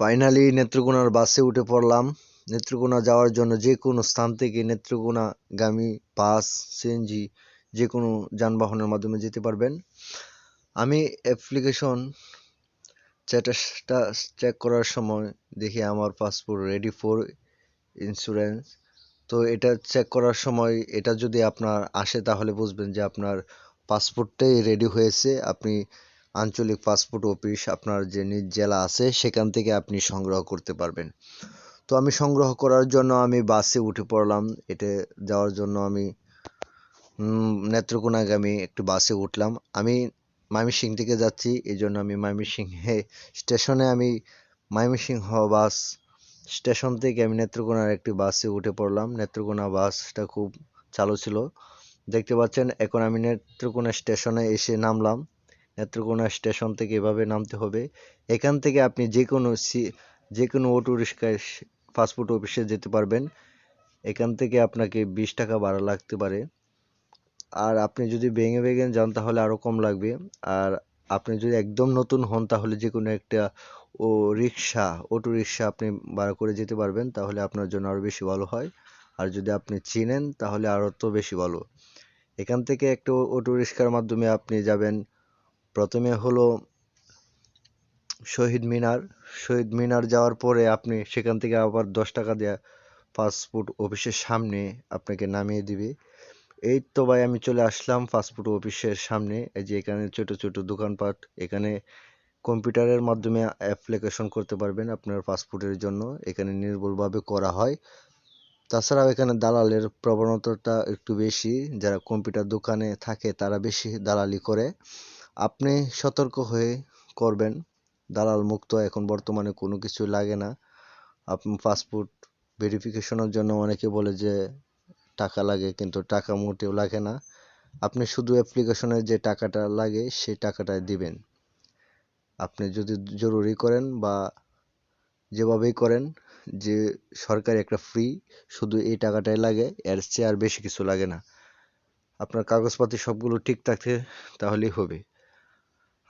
Finally নেত্রকোনার বাসে উঠে পড়লাম। নেত্রকোনা যাওয়ার জন্য যে কোনো স্থান থেকে নেত্রকোনা নেত্রকোনাগামী বাস সিএনজি যে কোনো যানবাহনের মাধ্যমে যেতে পারবেন। আমি অ্যাপ্লিকেশন স্ট্যাটাসটা চেক করার সময় দেখি আমার পাসপোর্ট রেডি ফর ইন্স্যুরেন্স তো এটা চেক করার সময় এটা যদি আপনার আসে তাহলে বুঝবেন যে আপনার পাসপোর্টটাই রেডি হয়েছে। আপনি আঞ্চলিক পাসপোর্ট অফিস আপনার যে নিজ জেলা আছে, সেখান থেকে আপনি সংগ্রহ করতে পারবেন। তো আমি সংগ্রহ করার জন্য আমি বাসে উঠে পড়লাম। এটা যাওয়ার জন্য আমি নেত্রকোনাগামী একটু বাসে উঠলাম। আমি ময়মনসিংহ থেকে যাচ্ছি এই জন্য আমি ময়মনসিংহে স্টেশনে আমি ময়মনসিংহ বাস স্টেশন থেকে আমি নেত্রকোনার একটি বাসে উঠে পড়লাম। নেত্রকোনা বাসটা খুব চালু ছিল। দেখতে পাচ্ছেন, এখন আমি নেত্রকোনা স্টেশনে এসে নামলাম। নেত্রকোনা স্টেশন থেকে এভাবে নামতে হবে। এখান থেকে আপনি যে কোনো সি যে কোনো অটো রিক্সায় পাসপোর্ট অফিসে যেতে পারবেন। এখান থেকে আপনাকে বিশ টাকা ভাড়া লাগতে পারে। আর আপনি যদি ভেঙে ভেঙে যান তাহলে আরও কম লাগবে। আর আপনি যদি একদম নতুন হন তাহলে যে কোনো একটা ও রিক্সা, অটো রিক্সা আপনি ভাড়া করে যেতে পারবেন, তাহলে আপনার জন্য আরও বেশি ভালো হয়। আর যদি আপনি চিনেন তাহলে আরও তো বেশি ভালো। এখান থেকে একটা অটো রিক্সার মাধ্যমে আপনি যাবেন প্রথমে হলো শহীদ মিনার। শহীদ মিনার যাওয়ার পরে আপনি সেখান থেকে আবার দশ টাকা দেওয়া পাসপোর্ট অফিসের সামনে আপনাকে নামিয়ে দিবে। এই তো ভাই, আমি চলে আসলাম পাসপোর্ট অফিসের সামনে। এই যে এখানে ছোট ছোট দোকানপাট। এখানে কম্পিউটারের মাধ্যমে অ্যাপ্লিকেশন করতে পারবেন আপনার পাসপোর্টের জন্য। এখানে নির্ভুলভাবে করা হয়। তাছাড়াও এখানে দালালের প্রবণতাটা একটু বেশি। যারা কম্পিউটার দোকানে থাকে, তারা বেশি দালালি করে। আপনি সতর্ক হয়ে করবেন। দালাল মুক্ত এখন বর্তমানে কোনো কিছু লাগে না। আপনি পাসপোর্ট ভেরিফিকেশনের জন্য অনেকে বলে যে টাকা লাগে, কিন্তু টাকা মোটেও লাগে না। আপনি শুধু অ্যাপ্লিকেশনের যে টাকাটা লাগে, সেই টাকাটাই দিবেন। আপনি যদি জরুরি করেন বা যেভাবেই করেন, যে সরকারি একটা ফ্রি শুধু এই টাকাটাই লাগে, এর চেয়ে আর বেশি কিছু লাগে না। আপনার কাগজপাতি সবগুলো ঠিক থাকে, তাহলেই হবে।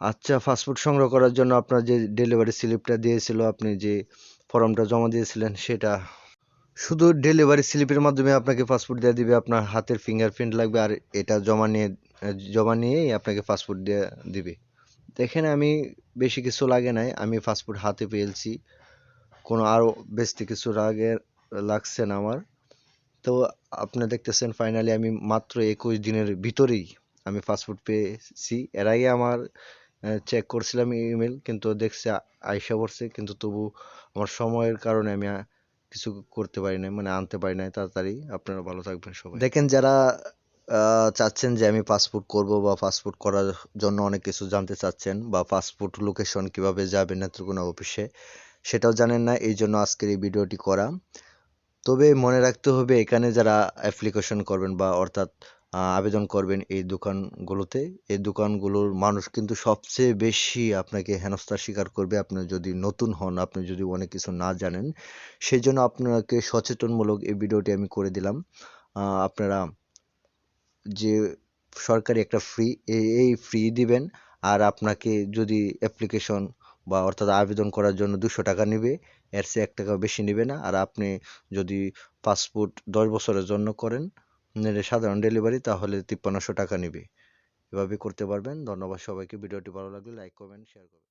আচ্ছা পাসপোর্ট সংগ্রহ করার জন্য আপনার যে ডেলিভারি স্লিপটা দিয়েছিল, আপনি যে ফর্মটা জমা দিয়েছিলেন সেটা। শুধু ডেলিভারি স্লিপের মাধ্যমে আপনাকে পাসপোর্ট দিয়ে দিবে, আপনার হাতের ফিঙ্গারপ্রিন্ট লাগবে, আর এটা জমা নিয়ে, জমা নিয়েই আপনাকে পাসপোর্ট দিয়ে দিবে। দেখেন, আমি বেশি কিছু লাগে নাই, আমি পাসপোর্ট হাতে পেয়েছি। কোনো আরও বেশি কিছু আগে লাগছে না আমার। তো আপনি দেখতেছেন ফাইনালি আমি মাত্র একুশ দিনের ভিতরেই আমি পাসপোর্ট পেয়েছি। এর আগে আমার চেক করছিলাম ইমেল কিন্তু দেখছে আইসা পড়ছে, কিন্তু তবু আমার সময়ের কারণে আমি কিছু করতে পারি নাই মানে আনতে পারি নাই। তাড়াতাড়ি আপনারা ভালো থাকবেন সবাই। দেখেন যারা চাচ্ছেন যে আমি পাসপোর্ট করব বা পাসপোর্ট করার জন্য অনেক কিছু জানতে চাচ্ছেন বা পাসপোর্ট লোকেশন কীভাবে যাবেন নেত্রকোনা অফিসে সেটাও জানেন না, এই জন্য আজকের এই ভিডিওটি করা। তবে মনে রাখতে হবে, এখানে যারা অ্যাপ্লিকেশন করবেন বা অর্থাৎ আবেদন করবেন এই দোকানগুলোতে। এই দোকানগুলোর মানুষ কিন্তু সবচেয়ে বেশি আপনাকে হেনস্থার স্বীকার করবে। আপনি যদি নতুন হন, আপনি যদি অনেক কিছু না জানেন সেই জন্য আপনাকে সচেতনমূলক এই ভিডিওটি আমি করে দিলাম। আপনারা যে সরকারি একটা ফ্রি এই ফ্রি দিবেন, আর আপনাকে যদি অ্যাপ্লিকেশন বা অর্থাৎ আবেদন করার জন্য দুশো টাকা নেবে, এর চেয়ে এক টাকা বেশি নেবে না। আর আপনি যদি পাসপোর্ট দশ বছরের জন্য করেন সাধারণ ডেলিভারি তাহলে তিপ্পান্নশো টাকা নেবে। এভাবে করতে পারবেন। ধন্যবাদ সবাইকে। ভিডিওটি ভালো লাগলে লাইক করবেন শেয়ার করবেন।